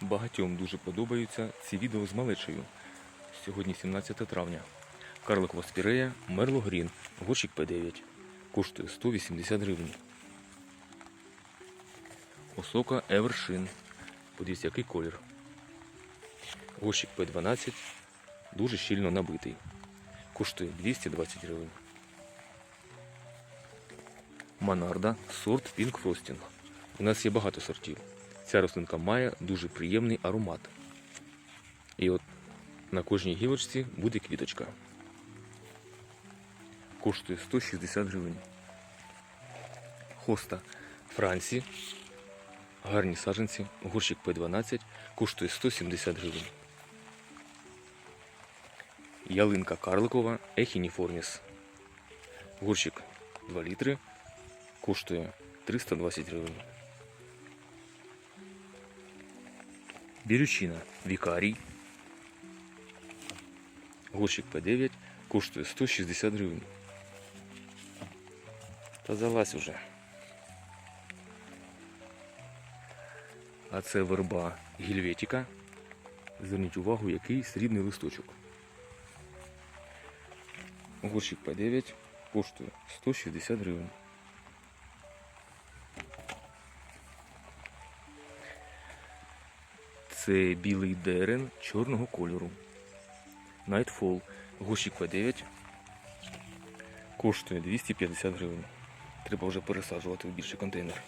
Багатьом дуже подобаються ці відео з малечею. Сьогодні 17 травня. Карликова спірея Мерло Грін, горщик П9. Коштує 180 гривень. Осока Евершин. Подивіться, який колір. Горщик П12. Дуже щільно набитий. Коштує 220 гривень. Манарда сорт Pink Frosting. У нас є багато сортів. Ця рослинка має дуже приємний аромат. І от на кожній гілочці буде квіточка. Коштує 160 гривень. Хоста Франції. Гарні саджанці. Горщик П12 коштує 170 гривень. Ялинка карликова Ехініформіс. Горщик 2 літри коштує 320 гривень. Бірючина Вікарій. Горщик П9 коштує 160 гривень. Та залазь уже. А це верба гільветіка. Зверніть увагу, який срібний листочок. Горщик П9 коштує 160 гривень. Це білий дерен чорного кольору. Nightfall. Горщик П9 коштує 250 гривень. Треба вже пересаджувати в більший контейнер.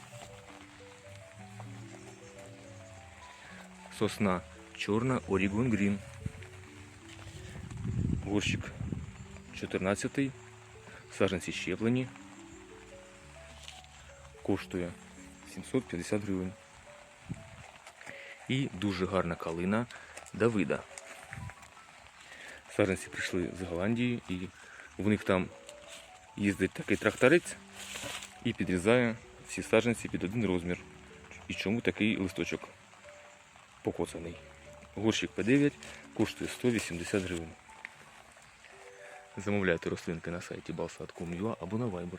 Сосна чорна Oregon Green. Горщик 14. Саженці щеплені. Коштує 750 гривень. І дуже гарна калина Давида. Саджанці прийшли з Голландії і в них там їздить такий тракторець і підрізає всі саджанці під один розмір. І чому такий листочок покоцаний. Горщик П9 коштує 180 гривень. Замовляйте рослинки на сайті balsat.com.ua або на Viber